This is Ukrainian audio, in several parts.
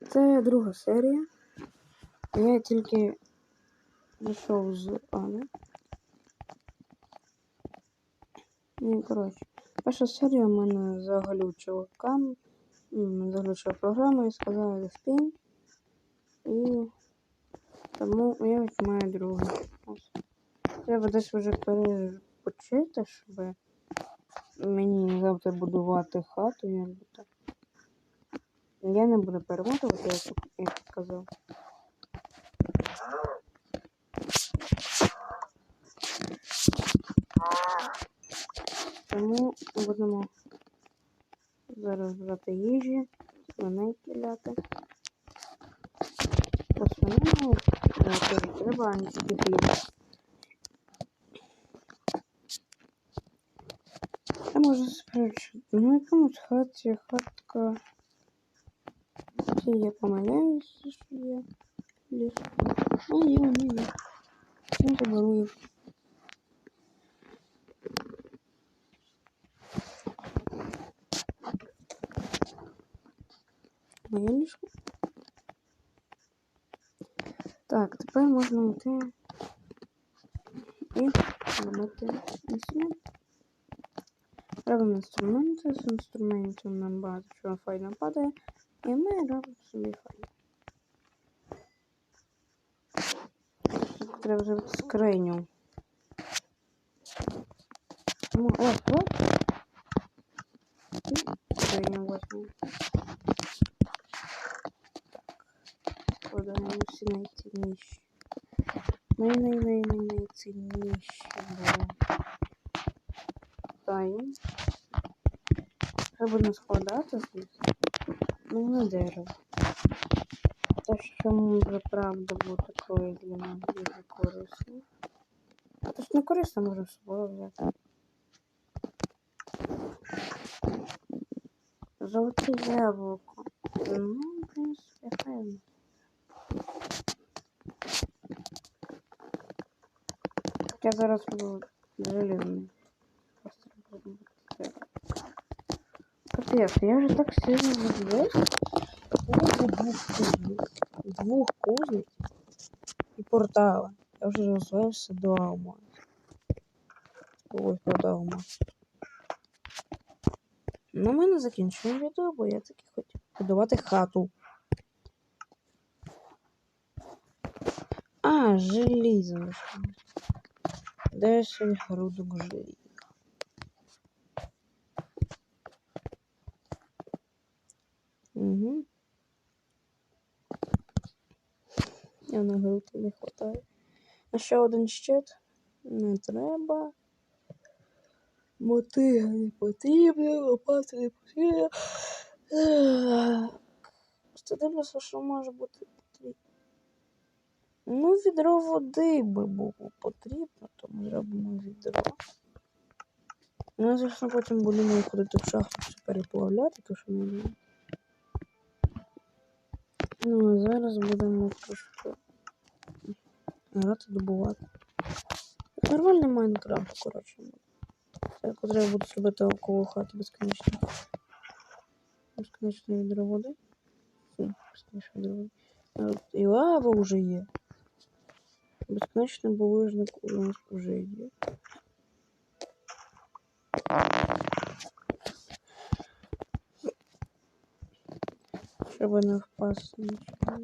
Це друга серія. Я тільки зайшов з Ани. Ну, коротше, перша серія в мене заглючила кам, заглючила програму і сказала спінь. І тому я відмаю другу. Ось. Треба десь вже перепочити, щоб мені завтра будувати хату, якби так. Я не буду перемотувати, як, як сказав. Тому будемо зараз брати їжі, свиней кіляти. По свинину треба, а не тільки хліб. Я можу сперечити. Ну, якомусь хаті, хатка. Чи я помиляюся, що є ліс. Ну, ну, є. Ну, заберу їх. Моє ліжко. Так, тепер можна йти і робити інструмент. Робимо інструменти, з інструментів нам багато чого файно падає, і ми робимо собі файно. Так, треба зробити скриню. Ну, о, о. І скриню возьмемо. складаємо всі найцінніші. Най-най-най-най-найцінніші беремо. Даємо. Треба не складати звісно. Ну, на дерево. Те, що може правда бути такою для мене дуже корисно. А то ж не корисно можна з собою взяти. Золоте яблуко. Ну, в принципі, хай. Я зараз буду железний. Просто буду Капец, я вже так сильно влюблюсь. Двух кузниц. Двух кузниц і портала. Я вже розвився до Алма. Ой, до Алма. Ну, ми не закінчуємо відео, бо я таки хотів будувати хату. А, желізо. Десять грудок желіза. Угу. Я на грудки не хватає. А ще один щит не треба. Мотига не потрібна, лопати не потрібна. Просто дивлюся, що може бути потрібно. Ну, відро води би було потрібно, тому зробимо відро. Ну, звісно, потім будемо ходити в шахту переплавляти, то що ми. Ну, а зараз будемо трошки грати, добувати. Нормальний Майнкрафт, коротше. Так, треба буде зробити около хати безконечно. Безконечне відро води. Безконечне відро води. І лава вже є. Безконечний булыжник у нас вже є. Щоб не. Так.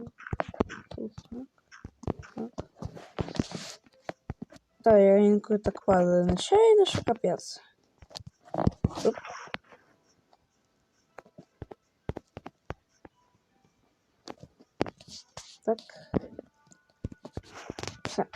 Та я інколи так падаю нечайно, що капець. Оп. Так. Все.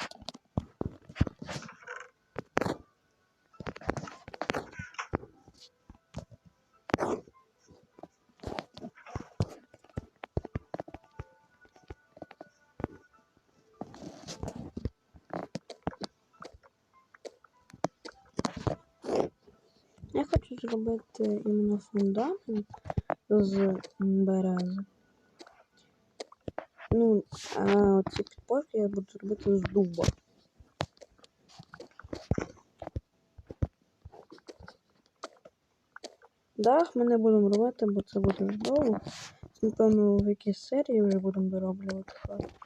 Хочу зробити іменно фундамент з берези. Ну, а ці підпорки я буду робити з дуба. Дах ми не будемо робити, бо це буде довго. напевно, в якійсь серії вже будемо дороблювати хату.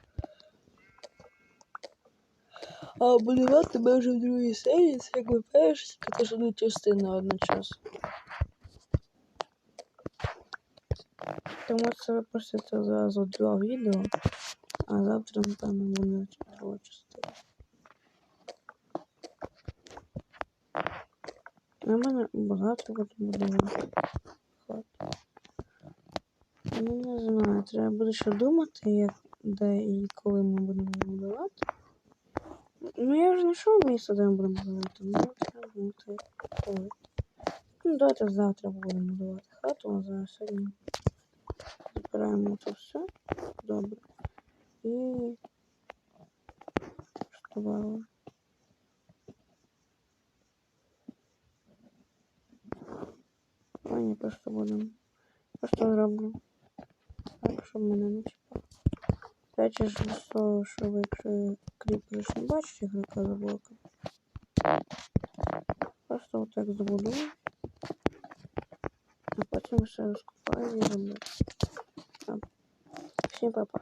А будувати ми вже в другій серії, це якби перша, це ж одну частину одночасно. Тому це ви просите зразу два відео, а завтра, напевно, буде друга частина. На мене багато буде. Ну, не знаю, треба буде ще думати, як, де і коли ми будемо будувати. Ну, я вже знайшов місце, де ми будемо будувати, ну, треба думати, коли. Ну, давайте завтра будемо будувати хату, а зараз сьогодні збираємо це все. Добре. І що добавили? Ой, просто будемо. Просто зроблю. Так, щоб мене не чіпало. Опять же, з того, що ви якщо кріпиш не бачите грика за блоком. Просто отак забудую. А потім все розкопаю і зроблю. Так. Всім па-па.